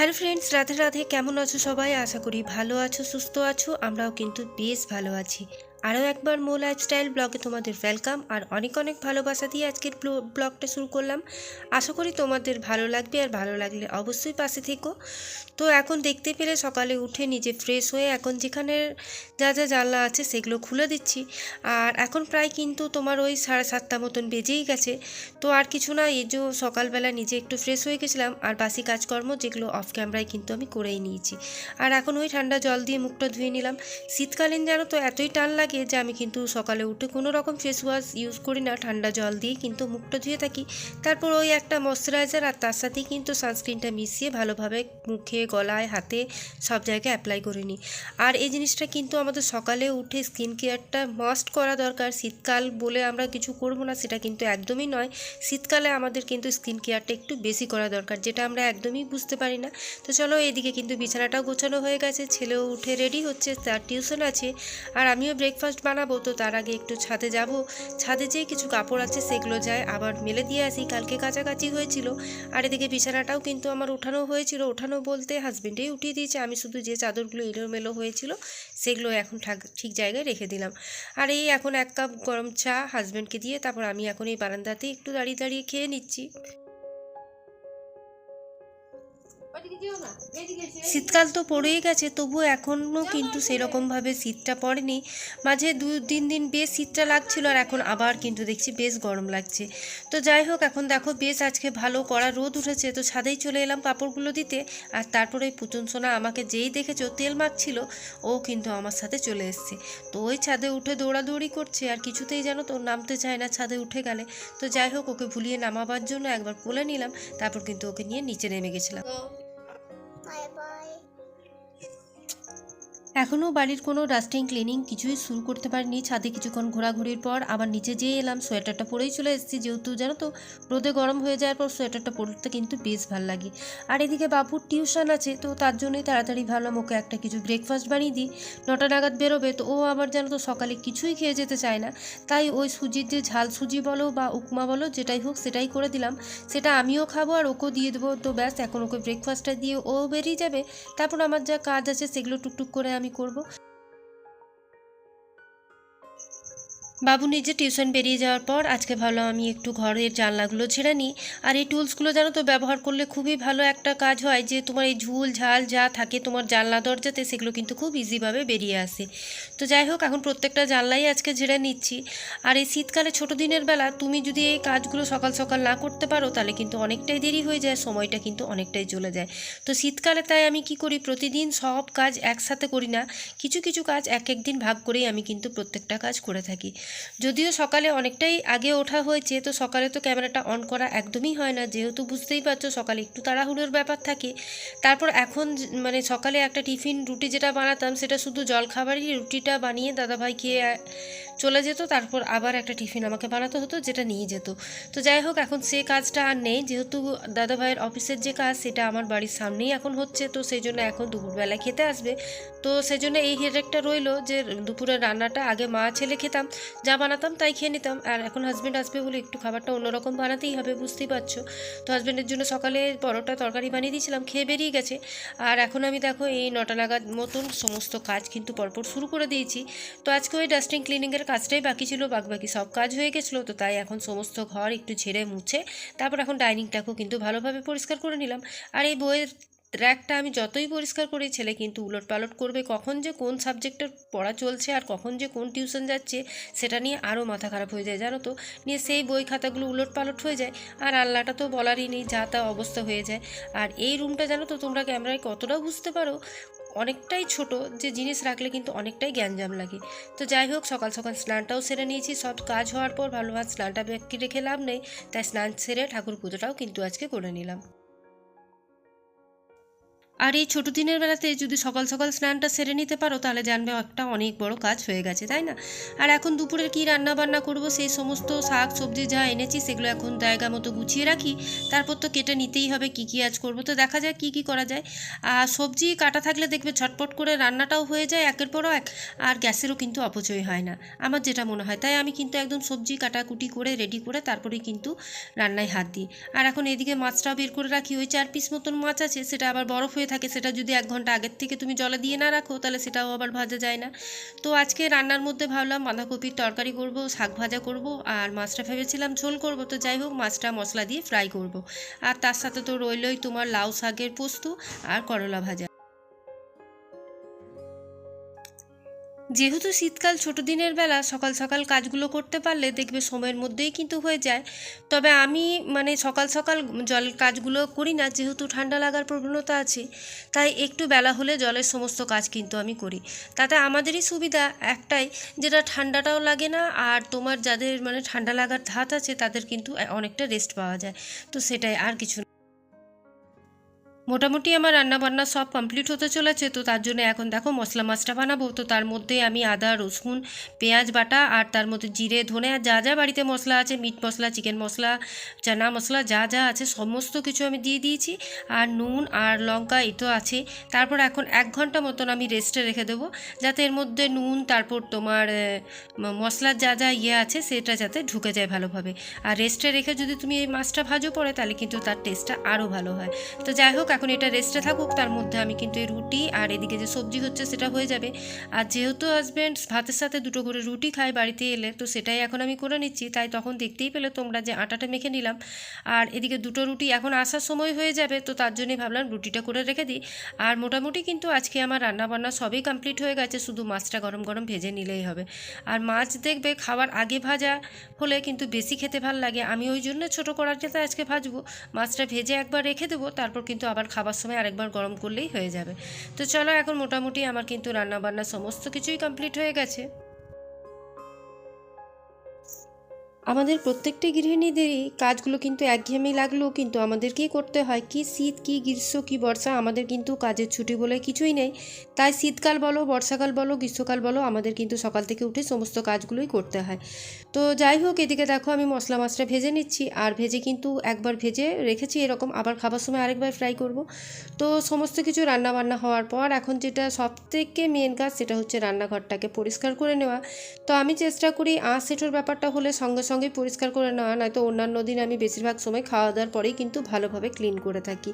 Hello friends, Radhe Radhe. কেমন আছো সবাই? আশা করি ভালো আছো, সুস্থ আছো। আমরাও কিন্তু বেশ ভালো আছি। আরও একবার মো লাইফস্টাইল ব্লগে তোমাদের ওয়েলকাম আর অনেক অনেক ভালোবাসা দিয়ে আজকের ব্ল- ব্লগটা শুরু করলাম। আশা করি তোমাদের ভালো লাগবে আর ভালো লাগলে অবশ্যই পাশে থেকো। তো এখন দেখতে পেলে সকালে উঠে নিজে ফ্রেশ হয়ে এখন যেখানে যা যা জানলা আছে সেগুলো খুলে দিচ্ছি। আর এখন প্রায় কিন্তু তোমার ওই সাড়ে সাতটা মতন বেজেই গেছে। তো আর কিছু না, এই যে সকালবেলা নিজে একটু ফ্রেশ হয়ে গেছিলাম আর বাসি কাজকর্ম যেগুলো অফ ক্যামেরায় কিন্তু আমি করেই নিয়েছি। আর এখন ওই ঠান্ডা জল দিয়ে মুখটা ধুয়ে নিলাম। শীতকালীন জানো তো এতই টান লাগে যে আমি কিন্তু সকালে উঠে কোনো রকম ফেস ওয়াশ ইউজ করি না, ঠান্ডা জল দিয়ে কিন্তু মুখটা ধুয়ে থাকি। তারপর ওই একটা ময়শ্চারাইজার আর তার সাথেই কিন্তু সানস্ক্রিনটা মিশিয়ে ভালোভাবে মুখে, গলায়, হাতে সব জায়গায় অ্যাপ্লাই করে নিই। আর এই জিনিসটা কিন্তু আমাদের সকালে উঠে স্কিন কেয়ারটা মাস্ট করা দরকার। শীতকাল বলে আমরা কিছু করব না, সেটা কিন্তু একদমই নয়। শীতকালে আমাদের কিন্তু স্কিন কেয়ারটা একটু বেশি করা দরকার, যেটা আমরা একদমই বুঝতে পারি না। তো চলো এদিকে কিন্তু বিছানাটাও গোছানো হয়ে গেছে, ছেলেও উঠে রেডি হচ্ছে, তার টিউশন আছে। আর আমিও ব্রেকফাস্ট বানাবো, তো তার আগে একটু ছাদে যাব। ছাদে যেয়ে কিছু কাপড় আছে, সেগুলো যায়। আবার মেলে দিয়ে আসি, কালকে কাছাকাছি হয়েছিল। আর এদিকে বিছানাটাও কিন্তু আমার উঠানো হয়েছিল। ওঠানো বলতে হাজবেন্ডেই উঠিয়ে দিয়েছে। আমি শুধু যে চাদরগুলো এলোমেলো হয়েছিল, সেগুলো এখন ঠাক- ঠিক জায়গায় রেখে দিলাম। আর এই এখন এক কাপ গরম চা হাজব্যান্ডকে দিয়ে, তারপর আমি এখন এই বারান্দাতে একটু দাঁড়িয়ে দাঁড়িয়ে খেয়ে নিচ্ছি। শীতকাল তো পড়েই গেছে, তবুও এখনও কিন্তু সেরকমভাবে শীতটা পড়েনি। মাঝে দু তিন দিন বেশ শীতটা লাগছিল আর এখন আবার কিন্তু দেখছি বেশ গরম লাগছে। তো যাই হোক, এখন দেখো বেশ আজকে ভালো কড়া রোদ উঠেছে, তো ছাদেই চলে এলাম কাপড়গুলো দিতে। আর তারপরে ওই পুতুন সোনা আমাকে যেই দেখেছ তেল মাখছিল, ও কিন্তু আমার সাথে চলে এসছে। তো ওই ছাদে উঠে দৌড়াদৌড়ি করছে, আর কিছুতেই যেন তো নামতে চায় না ছাদে উঠে গেলে। তো যাই হোক, ওকে ভুলিয়ে নামাবার জন্য একবার কোলে নিলাম, তারপর কিন্তু ওকে নিয়ে নিচে নেমে গেছিলাম। বাই বাই এখনও বাড়ির কোনো ডাস্টিং, ক্লিনিং কিছুই শুরু করতে পারিনি। ছাদে কিছুক্ষণ ঘোরাঘুরির পর আবার নিচে যেয়ে এলাম। সোয়েটারটা পরেই চলে এসেছি, যেহেতু জানো তো, রোদে গরম হয়ে যাওয়ার পর সোয়েটারটা পরতে কিন্তু বেশ ভালো লাগে। আর এদিকে বাবুর টিউশন আছে, তো তার জন্যই তাড়াতাড়ি ভাবলাম ওকে একটা কিছু ব্রেকফাস্ট বানিয়ে দিই। নটা নাগাদ বেরোবে, তো ও আবার জানো তো সকালে কিছুই খেয়ে যেতে চায় না। তাই ওই সুজির যে ঝাল সুজি বলো বা উপমা বলো, যেটাই হোক সেটাই করে দিলাম। সেটা আমিও খাব আর ওকেও দিয়ে দেবো। তো ব্যাস, এখন ওকে ব্রেকফাস্টটা দিয়ে ও বেরিয়ে যাবে। তারপর আমার যা কাজ আছে সেগুলো টুকটুক করে আমি করব। বাবু নিজে টিউশন বেরিয়ে যাওয়ার পর আজকে ভাবলাম আমি একটু ঘরের জানলাগুলো ছেড়ে নিই। আর এই টুলসগুলো জানো তো ব্যবহার করলে খুবই ভালো একটা কাজ হয় যে তোমার এই ঝুল, ঝাল যা থাকে তোমার জানলা দরজাতে সেগুলো কিন্তু খুব ইজিভাবে বেরিয়ে আসে। তো যাই হোক, এখন প্রত্যেকটা জানলাই আজকে ঝেড়ে নিচ্ছি। আর এই শীতকালে ছোটো দিনের বেলা তুমি যদি এই কাজগুলো সকাল সকাল না করতে পারো তাহলে কিন্তু অনেকটাই দেরি হয়ে যায়, সময়টা কিন্তু অনেকটাই চলে যায়। তো শীতকালে তাই আমি কি করি, প্রতিদিন সব কাজ একসাথে করি না, কিছু কিছু কাজ এক এক দিন ভাগ করেই আমি কিন্তু প্রত্যেকটা কাজ করে থাকি। যদিও সকালে অনেকটাই আগে ওঠা হয়েছে, তো সকালে তো ক্যামেরাটা অন করা একদমই হয় না। যেহেতু বুঝতেই পারছ সকালে একটু তাড়াহুড়োর ব্যাপার থাকে। তারপর এখন মানে সকালে একটা টিফিন রুটি যেটা বানাতাম, সেটা শুধু জলখাবারই রুটিটা বানিয়ে দাদাভাই খেয়ে চলে যেত, তারপর আবার একটা টিফিন আমাকে বানাতে হতো, যেটা নিয়ে যেত। তো যাই হোক, এখন সে কাজটা আর নেই, যেহেতু দাদাভাইয়ের অফিসের যে কাজ, সেটা আমার বাড়ির সামনেই এখন হচ্ছে, তো সেই জন্য এখন দুপুরবেলায় খেতে আসবে। তো সেই জন্য এই হেডেকটা রইল যে, দুপুরের রান্নাটা আগে মা ছেলে খেতাম, যা বানাতাম তাই খেয়ে নিতাম। আর এখন হাজব্যান্ড আসবে বলে একটু খাবারটা অন্যরকম বানাতেই হবে, বুঝতেই পারছ। তো হাজব্যান্ডের জন্য সকালে পরোটা, তরকারি বানিয়ে দিয়েছিলাম, খেয়ে বেরিয়ে গেছে। আর এখন আমি দেখো, এই নটা নাগাদ মতন সমস্ত কাজ কিন্তু পরপর শুরু করে দিয়েছি। তো আজকে ওই ডাস্টিং ক্লিনিংয়ের কাজটাই বাকি ছিল বাকি সব কাজ হয়ে গেছিল, তো তাই এখন সমস্ত ঘর একটু ঝেড়ে মুছে তারপর এখন ডাইনিংটাকেও কিন্তু ভালোভাবে পরিষ্কার করে নিলাম। আর এই বইয়ের র্যাকটা আমি যতই পরিষ্কার করি, ছেলে কিন্তু উলট পালট করবে কখন যে কোন সাবজেক্টের পড়া চলছে আর কখন যে কোন টিউশন যাচ্ছে, সেটা নিয়ে আরও মাথা খারাপ হয়ে যায়, জানো তো? নিয়ে সেই বই খাতাগুলো উলট পালট হয়ে যায়, আর আল্লাহটা তো বলারই নেই, যা তা অবস্থা হয়ে যায়। আর এই রুমটা জানো তো, তোমরা ক্যামেরায় কতটা বুঝতে পারো? অনেকটাই ছোট, যে জিনিস রাখলে কিন্তু অনেকটাই গ্যাঞ্জাম লাগে। তো যাই হোক, সকাল সকাল স্নানটাও সেরে নিয়েছি। সব কাজ হওয়ার পর ভালোভাবে স্নানটা বাকি রেখে লাভ নেই, তাই স্নান সেরে ঠাকুর পুজোটাও কিন্তু আজকে করে নিলাম। আর এই ছোটো দিনের বেলাতে যদি সকাল সকাল স্নানটা সেরে নিতে পারো, তাহলে জানবে একটা অনেক বড় কাজ হয়ে গেছে, তাই না? আর এখন দুপুরে কি রান্না বান্না করব, সেই সমস্ত শাক সবজি যা এনেছি, সেগুলো এখন জায়গা মতো গুছিয়ে রাখি। তারপর তো কেটে নিতেই হবে কি কি আজ করব, তো দেখা যাক কি কি করা যায়। আর সবজি কাটা থাকলে দেখবে ঝটপট করে রান্নাটাও হয়ে যায় একের পরও এক, আর গ্যাসেরও কিন্তু অপচয় হয় না। আমার যেটা মনে হয়, তাই আমি কিন্তু একদম সবজি কাটাকুটি করে রেডি করে তারপরেই কিন্তু রান্নায় হাত দিই। আর এখন এদিকে মাছটাও বের করে রাখি, ওই চার পিস মতন মাছ আছে, সেটা আবার বরফ হয়ে থাকে সেটা যদি এক ঘণ্টা আগের থেকে তুমি জলে দিয়ে না রাখো, তাহলে সেটাও আবার ভাজা যায় না। তো আজকে রান্নার মধ্যে ভাবলাম বাঁধাকপির তরকারি করব, শাক ভাজা করব, আর মাছটা ভেবেছিলাম ঝোল করব। তো যাই হোক, মাছটা মশলা দিয়ে ফ্রাই করব। আর তার সাথে তো রইলই তোমার লাউ শাকের পোস্ত আর করলা ভাজা। যেহেতু শীতকাল ছোট দিনের বেলা, সকাল সকাল কাজগুলো করতে পারলে দেখবে সময়ের মধ্যেই কিন্তু হয়ে যায়। তবে আমি মানে সকাল সকাল জল কাজগুলো করি না, যেহেতু ঠান্ডা লাগার প্রবণতা আছে, তাই একটু বেলা হলে জলের সমস্ত কাজ কিন্তু আমি করি। তাতে আমাদেরই সুবিধা একটাই, যেটা ঠান্ডাটাও লাগে না আর তোমার যাদের মানে ঠান্ডা লাগার ধাত আছে, তাদের কিন্তু অনেকটা রেস্ট পাওয়া যায়। তো সেটাই আর কিছু। মোটামুটি আমার রান্না বান্না সব কমপ্লিট হতে চলেছে, তো তার জন্য এখন দেখো মশলা মাছটা বানাবো। তো তার মধ্যে আমি আদা, রসুন, পেঁয়াজ বাটা আর তার মধ্যে জিরে, ধনে আর যা যা বাড়িতে মশলা আছে মিট মশলা চিকেন মশলা, চানা মশলা, যা যা আছে সমস্ত কিছু আমি দিয়ে দিয়েছি। আর নুন আর লঙ্কা এই তো আছে। তারপর এখন এক ঘণ্টা মতন আমি রেস্টে রেখে দেবো, যাতে এর মধ্যে নুন, তারপর তোমার মশলার যা যা ইয়ে আছে সেটা যাতে ঢুকে যায় ভালোভাবে। আর রেস্টে রেখে যদি তুমি এই মাছটা ভাজো পরে তাহলে কিন্তু তার টেস্টটা আরও ভালো হয়। তো যাই হোক এখন এটা রেস্টে থাকুক, তার মধ্যে আমি কিন্তু এই রুটি আর এদিকে যে সবজি হচ্ছে সেটা হয়ে যাবে। আর যেহেতু হাজব্যান্ড ভাতের সাথে দুটো করে রুটি খায় বাড়িতে এলে, তো সেটাই এখন আমি করে নিচ্ছি। তাই তখন দেখতেই পেলে তোমরা যে আটাটা মেখে নিলাম। আর এদিকে দুটো রুটি এখন আসার সময় হয়ে যাবে, তো তার জন্যই ভাবলাম রুটিটা করে রেখে দিই। আর মোটামুটি কিন্তু আজকে আমার রান্না বান্না সবই কমপ্লিট হয়ে গেছে, শুধু মাছটা গরম গরম ভেজে নিলেই হবে। আর মাছ দেখবে খাওয়ার আগে ভাজা হলে কিন্তু বেশি খেতে ভালো লাগে। আমি ওই জন্য ছোটো কড়াইটাতে আজকে ভাজবো, মাছটা ভেজে একবার রেখে দেবো, তারপর কিন্তু আবার খাবার সময় আরেকবার গরম করলেই হয়ে যাবে। তো চলো এখন মোটামুটি আমার কিন্তু রান্নাবান্না সমস্ত কিছুই কমপ্লিট হয়ে গেছে। আমাদের প্রত্যেকটা গৃহিণীদেরই কাজগুলো কিন্তু একঘেয়েমি লাগলেও কিন্তু আমাদেরকেই করতে হয়। কি শীত, কি গ্রীষ্ম, কি বর্ষা, আমাদের কিন্তু কাজের ছুটি বলে কিছুই নেই। তাই শীতকাল বলো, বর্ষাকাল বলো, গ্রীষ্মকাল বলো, আমাদের কিন্তু সকাল থেকে উঠে সমস্ত কাজগুলোই করতে হয়। তো যাই হোক, এদিকে দেখো আমি মশলা মাছটা ভেজে নিচ্ছি। আর ভেজে কিন্তু একবার ভেজে রেখেছি, এরকম আবার খাবার সময় আরেকবার ফ্রাই করব। তো সমস্ত কিছু রান্না বান্না হওয়ার পর এখন যেটা সব থেকে মেন কাজ সেটা হচ্ছে রান্নাঘরটাকে পরিষ্কার করে নেওয়া। তো আমি চেষ্টা করি আঁশ সেটোর ব্যাপারটা হলে সঙ্গে সঙ্গে সঙ্গে পরিষ্কার করে নেওয়া, নয়তো অন্যান্য দিন আমি বেশিরভাগ সময় খাওয়া দাওয়ার পরেই কিন্তু ভালোভাবে ক্লিন করে থাকি।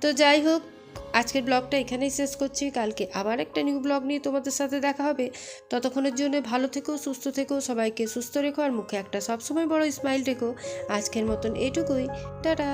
তো যাই হোক, আজকের ব্লগটা এখানেই শেষ করছি। কালকে আবার একটা নিউ ব্লগ নিয়ে তোমাদের সাথে দেখা হবে। ততক্ষণের জন্য ভালো থেকো, সুস্থ থেকো, সবাইকে সুস্থ রেখো আর মুখে একটা সবসময় বড় স্মাইল রেখো। আজকের মতন এটুকুই। টাটা!